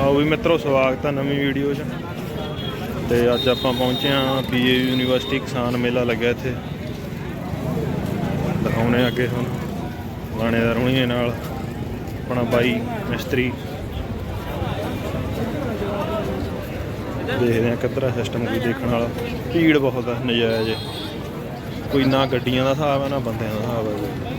ਆਓ ਵੀ ਮਿੱਤਰੋ, ਸਵਾਗਤ ਹੈ ਨਵੀਂ ਵੀਡੀਓ 'ਚ। ਤੇ ਅੱਜ ਆਪਾਂ ਪਹੁੰਚੇ ਹਾਂ ਪੀਏ ਯੂਨੀਵਰਸਿਟੀ ਕਿਸਾਨ ਮੇਲਾ ਲੱਗਿਆ ਇੱਥੇ। ਦਿਖਾਉਣੇ ਅੱਗੇ ਤੁਹਾਨੂੰ ਲਾਣੇਦਾਰ ਹੁਣੀਏ ਨਾਲ। ਆਪਣਾ ਬਾਈ, ਮਿਸਤਰੀ। ਦੇਖਦੇ ਆ ਕਿੱਧਰ ਸਿਸਟਮ ਕੋਈ ਦੇਖਣ ਵਾਲਾ। ਭੀੜ ਬਹੁਤ ਹੈ ਨਜਾਇਜ਼। ਕੋਈ ਨਾ ਗੱਡੀਆਂ ਦਾ ਹਿਸਾਬ ਹੈ ਨਾ ਬੰਦਿਆਂ ਦਾ ਹਿਸਾਬ ਹੈ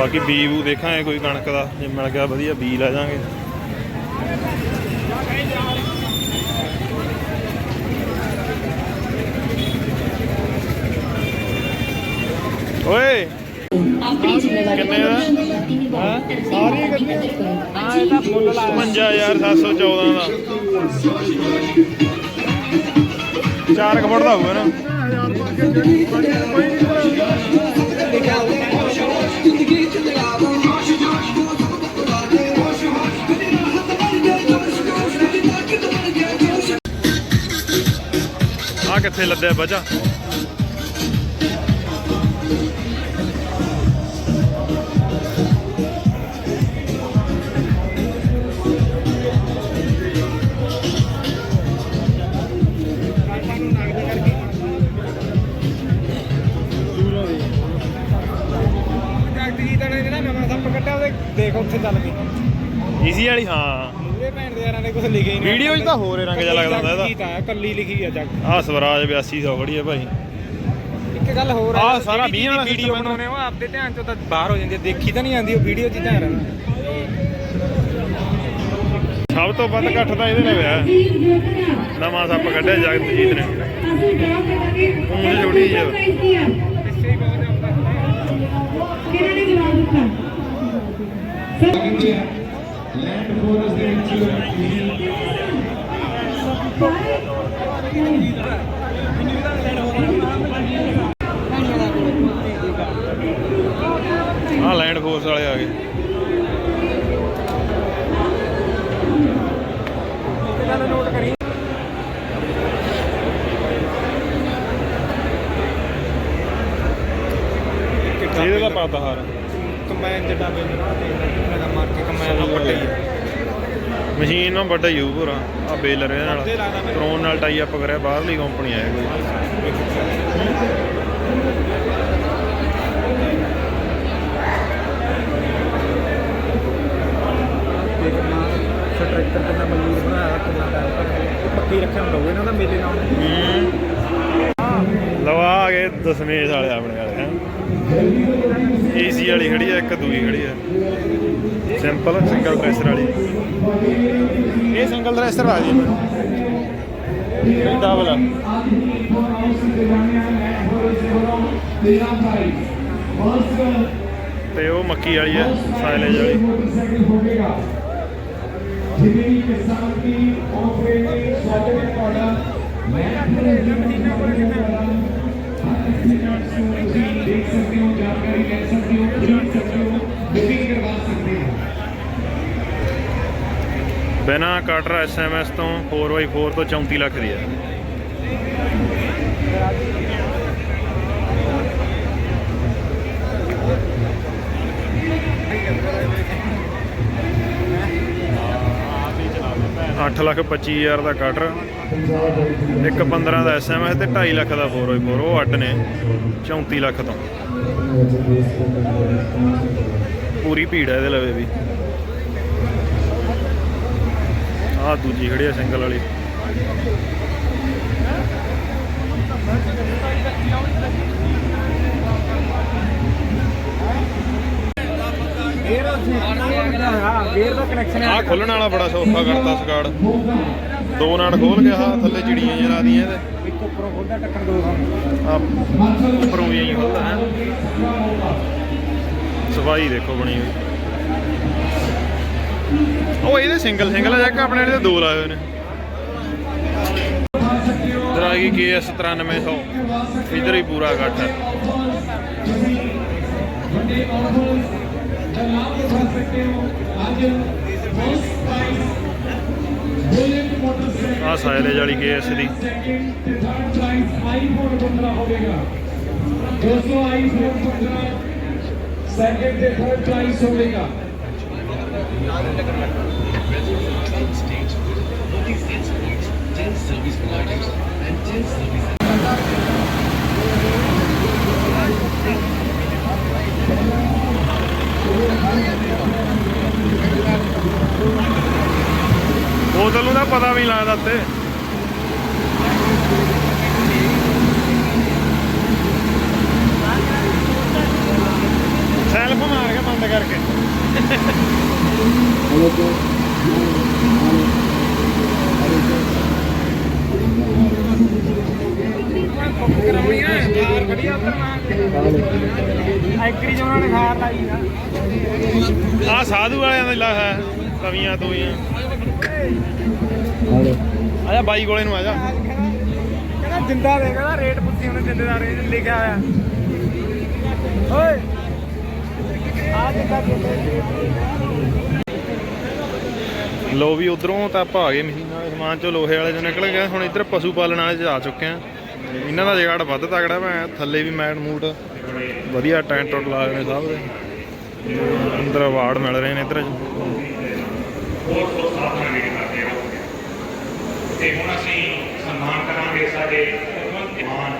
ਬਾਕੀ ਬੀ ਬੂ ਦੇਖਾਂਗੇ ਕੋਈ ਕਣਕ ਦਾ ਜੇ ਮਿਲ ਗਿਆ ਵਧੀਆ ਬੀ ਲੈ ਜਾਾਂਗੇ। ਓਏ! ਕਿੰਨੇ ਦਾ? ਹਾਂ? ਸਾਰੀ ਕਿੰਨੇ? ਹਾਂ ਇਹ ਤਾਂ ਮੁੱਲ ਲਾ 55714 ਦਾ। ਚਾਰ ਕਪੜ ਦਾ ਹੋਊਗਾ ਨਾ। ਆ ਕਿੱਥੇ ਲੱਦਿਆ ਬਚਾ ਯਾਰਾਂ ਨੇ ਕੁਝ ਲਿਖਿਆ ਹੀ ਨਹੀਂ ਵੀਡੀਓ 'ਚ ਤਾਂ ਹੋਰ ਹੀ ਰੰਗ ਜਿਹਾ ਲੱਗਦਾ ਹੁੰਦਾ ਇਹਦਾ। ਤਾਂ ਕੱਲੀ ਲਿਖੀ ਆ ਜਗ ਆ ਸਵਰਾਜ 8200 ਖੜੀ ਹੈ ਭਾਈ। ਇੱਕ ਗੱਲ ਹੋਰ ਆਹ ਸਾਰਾ ਵੀਹ ਵਾਲਾ ਵੀਡੀਓ system ਬਣਾਉਣੇ ਉਹ ਆਪਦੇ ਧਿਆਨ ਚੋਂ ਤਾਂ ਬਾਹਰ ਹੋ ਜਾਂਦੀ ਹੈ ਦੇਖੀ ਤਾਂ ਨਹੀਂ ਆਉਂਦੀ ਉਹ ਵੀਡੀਓ 'ਚ ਹੀ ਧਿਆਨ ਰਹਿਣਾ ਸਭ ਤੋਂ ਵੱਧ ਇਕੱਠ ਤਾਂ ਇਹਦੇ ਨਾਲ ਹੋਇਆ। ਨਵਾਂ ਸੱਪ ਕੱਢਿਆ ਜਗਤਜੀਤ ਨੇ। ਉਂਝ ਛੋਟੀ ਜਿਹੀ ਆ। ਪਿੱਛੇ ਹੀ ਬਹੁਤ ਆਉਂਦਾ ਕਿਹਨਾਂ ਨੇ ਜਵਾਬ ਦਿੱਤਾ? ਲੈਂਡ ਫੋਰਸ ਦੇ ਵਿੱਚ ਆ ਲੈਂਡ ਫੋਰਸ ਵਾਲੇ ਆ ਗਏ। ਇੱਕ ਇਹਦੇ ਦਾ ਪਾਤਾ ਹਾਰ। ਕੰਬਾਈਨ ਜੱਟਾ ਬੇ ਨਾ ਮਾਰ ਕੇ ਕੰਬਾਈਨ ਦਾ ਵੱਡਾ ਹੀ ਹੈ ਮਸ਼ੀਨ ਨਾਲ ਵੱਡਾ ਯੂ ਪੂਰਾ ਆ। ਬੇਲਰ ਇਹਦੇ ਨਾਲ ਕਰੋਨ ਨਾਲ ਟਾਈ ਅਪ ਕਰਿਆ ਬਾਹਰਲੀ ਕੰਪਨੀ ਆ ਇਹ ਕੋਈ ਟਰੈਕਟਰ ਤੇ ਨਾ ਮਜ਼ਦੂਰ ਬਣਾਇਆ ਕਿੰਨਾ ਟਾਈਮ ਪੱਕੀ ਰੱਖਣ ਦੋ ਇਹਨਾਂ ਦਾ ਮੇਲੇ ਨਾਲ ਲਵਾ ਆ ਗਏ ਦਸਮੇਸ਼ ਵਾਲੇ ਆਪਣੇ ਵਾਲੇ ਹੈ। ਏਸੀ ਵਾਲੀ ਖੜੀ ਆ ਇੱਕ ਦੂਈ ਖੜੀ ਆ। ਸਿੰਪਲ ਸਿੰਗਲ ਪ੍ਰੈਸ਼ਰ ਵਾਲੀ। ਇਹ ਸਿੰਗਲ ਪ੍ਰੈਸ਼ਰ ਆ। ਜੀ ਇਹ ਡਬਲ ਆ ਤੇ ਉਹ ਮੱਕੀ ਵਾਲੀ ਆ ਸਾਇਲੇਜ ਵਾਲੀ। ਜਿਵੇਂ ਕਿਸਾਨ ਦੀ ਆਪਰੇਟਿੰਗ ਸੌਫਟਵੇਅਰ ਪ੍ਰੋਡਕਟ ਦੇਖ जानकारी ले सकते हो खरीद सकते हो बुकिंग करवा सकते हो ਬਿਨਾ ਕਾਟਰਾ ਐਸਐਮਐਸ ਤੋਂ 4x4 ਤੋਂ 34 ਲੱਖ ਦੀ ਹੈ Thank you. 8 ਲੱਖ 25000 ਦਾ ਕਟਰ ਇੱਕ 15 ਦਾ ਐਸਐਮਐਸ ਤੇ 2.5 ਲੱਖ ਦਾ 4x4 ਉਹ ਅੱਡ ਨੇ 34 ਲੱਖ ਤੋਂ। ਪੂਰੀ ਭੀੜ ਹੈ ਇਹਦੇ ਲਵੇ ਵੀ। ਆਹ ਦੂਜੀ ਖੜੀ ਆ ਸਿੰਗਲ ਵਾਲੀ। ਗੇਅਰ ਦਾ ਕਨੈਕਸ਼ਨ ਆਹ ਖੋਲਣ ਵਾਲਾ ਬੜਾ ਸੌਖਾ ਕਰਤਾ ਸਕਾੜ ਦੋ ਨਾੜ ਖੋਲ ਗਿਆ ਥੱਲੇ ਚਿੜੀਆਂ ਜਿਹਾ ਲਾ ਦੀਆਂ ਇਹਦੇ। ਇੱਕ ਉੱਪਰੋਂ ਖੋਲਦਾ ਟੱਕਣ ਦੋ ਸਾਨੂੰ ਆ ਉੱਪਰੋਂ ਵੀ ਐਂ ਖੁੱਲਦਾ ਹੈ। ਸਫ਼ਾਈ ਦੇਖੋ ਬਣੀ ਹੋਈ। ਉਹ ਇਹਦੇ ਸਿੰਗਲ ਸਿੰਗਲ ਆ ਜੱਕ ਆਪਣੇ ਤੇ ਦੋ ਲਾਏ ਹੋਏ ਨੇ। ਇਧਰ ਆ ਗਈ KS 9300 ਇਧਰ ਹੀ ਪੂਰਾ ਇਕੱਠ ਹੈ। ਆ ਸਾਇਲੇਜ ਵਾਲੀ ਕੇਐਸ ਦੀ। ਸੈਕਿੰਡ ਤੇ ਥਰਡ ਪ੍ਰਾਈਜ਼ ਆਈਫੋਨ 15 ਹੋਵੇਗਾ ਦੋਸਤੋ ਆਈਫੋਨ 15 ਸੈਕਿੰਡ ਤੇ ਥਰਡ ਪ੍ਰਾਈਜ਼ ਹੋਵੇਗਾ। ਬੋਤਲ ਨੂੰ ਤਾਂ ਪਤਾ ਵੀ ਨਹੀਂ ਲੱਗਦਾ ਤੇ ਸੈਲਫ ਮਾਰ ਕੇ ਬੰਦ ਕਰਕੇ। ਕਰਾਉਣੀ ਨਾ ਯਾਰ ਖੜੀ ਆ ਐਕਰੀ ਜਮਨਾ ਨੇ ਖਾਰ ਲਾਈ ਆ ਆ ਸਾਧੂ ਵਾਲਿਆਂ ਦਾ ਇਲਾਕਾ ਹੈ ਤਵੀਆਂ ਤੋਈਆਂ ਆਜਾ ਬਾਈ ਕੋਲੇ ਨੂੰ ਆਜਾ ਕਹਿੰਦਾ ਜਿੰਦਾ ਦੇ ਕਹਿੰਦਾ ਰੇਟ ਪੁੱਛੀ ਉਹਨੇ ਜਿੰਦੇ ਦਾ ਰੇਟ ਲਿਖਿਆ ਹੋਇਆ। ਓਏ। ਆ ਜਿੰਦਾ ਲੋ ਵੀ ਉਧਰੋਂ ਤਾਂ ਆਪਾਂ ਆ ਗਏ ਮਸ਼ੀਨਾਂ ਵਾਲੇ ਸਮਾਨ ਚੋਂ ਲੋਹੇ ਵਾਲੇ ਚੋਂ ਨਿਕਲ ਗਏ। ਹੁਣ ਇੱਧਰ ਪਸ਼ੂ ਪਾਲਣ ਵਾਲੇ ਚ ਆ ਚੁੱਕੇ ਆ। ਇਹਨਾਂ ਦਾ ਜਗਾੜ ਵੱਧ ਤਗੜਾ ਮੈਂ ਥੱਲੇ ਵੀ ਮੈਟ ਮੂਟ। ਵਧੀਆ ਟੈਂਟ ਟੁੱਟ ਲਾ ਨੇ ਸਭ ਦੇ। ਅੰਦਰ ਅਵਾਰਡ ਮਿਲ ਰਹੇ ਨੇ ਇੱਧਰ। ਬਹੁਤ ਬਹੁਤ ਸਾਧਨਾ ਵੀ ਕਰਦੇ ਹੋ ਤੇ ਹੁਣ ਅਸੀਂ ਸਨਮਾਨ ਕਰਾਂਗੇ ਸਾਡੇ ਭਗਵੰਤ ਮਾਨ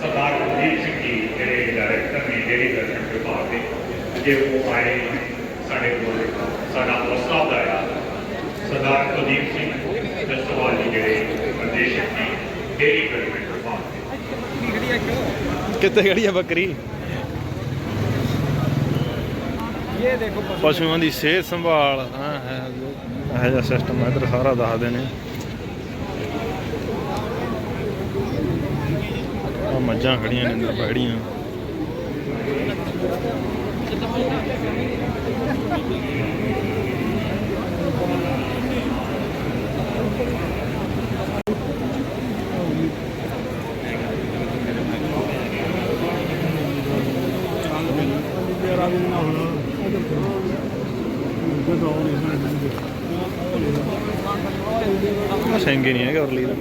ਸਰਦਾਰ ਕੁਲਦੀਪ ਸਿੰਘ ਜੀ ਜਿਹੜੇ ਡਾਇਰੈਕਟਰ ਨੇ ਡੇਰੀ ਦਰਸ਼ਨ ਵਿਭਾਗ ਦੇ। ਜੇ ਉਹ ਆਏ ਸਾਡੇ ਕੋਲ ਸਾਡਾ ਹੌਸਲਾ ਵਧਾਇਆ ਸਰਦਾਰ ਕੁਲਦੀਪ ਸਿੰਘ ਦਸਵਾਲ ਜੀ ਜਿਹੜੇ ਪ੍ਰਦੇਸ਼ਕ ਨੇ ਡੇਰੀ ਡਿਵੈਲਪਮੈਂਟ ਵਿਭਾਗ ਦੇ। ਕਿੱਥੇ ਖੜੀ ਆ ਬੱਕਰੀ? ਇਹ ਦੇਖੋ ਪਸ਼ੂਆਂ ਦੀ ਸਿਹਤ ਸੰਭਾਲ। ਹਾਂ ਇਹ ਜਿਹਾ ਸਿਸਟਮ ਹੈ ਇੱਧਰ ਸਾਰਾ ਦੱਸਦੇ ਨੇ। ਆ ਮੱਝਾਂ ਖੜੀਆਂ ਨੇ ਅੰਦਰ, ਬੈੜੀਆਂ। ਸਿੰਗੇ ਨਹੀਂ ਹੈਗਾ ਉਰਲੀ ਦਾ।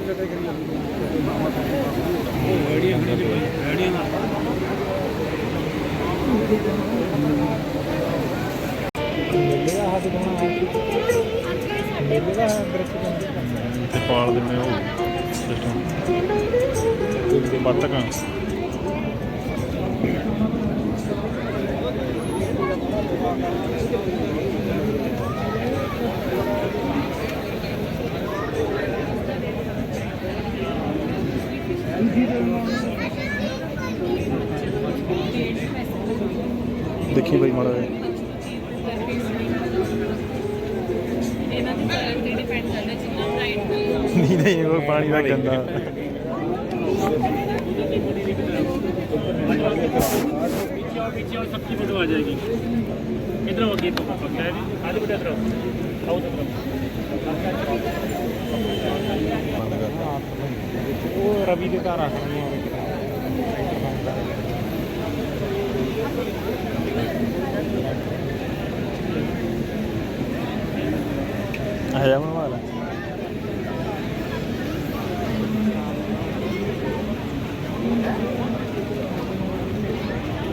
ਤੇ ਪਾਲ ਦਿੰਦੇ ਉਹ ਸਿਸਟਮ ਤੇ ਬੱਤਕਾਂ ਦੇਖੀ ਬਈ ਮਾੜਾ ਜਿਹਾ। ਇਹਨਾਂ ਦੀ ਕਲਰ ਤੇ ਡਿਪੈਂਡ ਕਰਦਾ ਜਿੰਨਾ ਬ੍ਰਾਈਟ ਨਹੀਂ ਨਹੀਂ ਉਹ ਪਾਣੀ ਦਾ ਗੰਦਾ पीछे और सबकी फोटो आ जाएगी इधर हो गई तो पक्का है जी आलू बेटा इधर आओ आओ इधर ਉਹ ਰਵੀ ਦੇ ਘਰ ਰੱਖਣੀ ਆ ਆ ਜਾ ਬਣਵਾ ਲੈ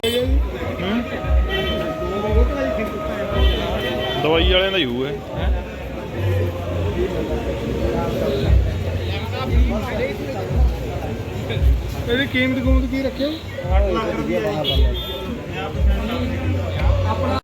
ਹੂੰ? ਦਵਾਈ ਵਾਲਿਆਂ ਦਾ ਯੂ ਹੈ? ਇਹਦੀ ਕੀਮਤ ਕੂਮਤ ਕੀ ਰੱਖਿਓ?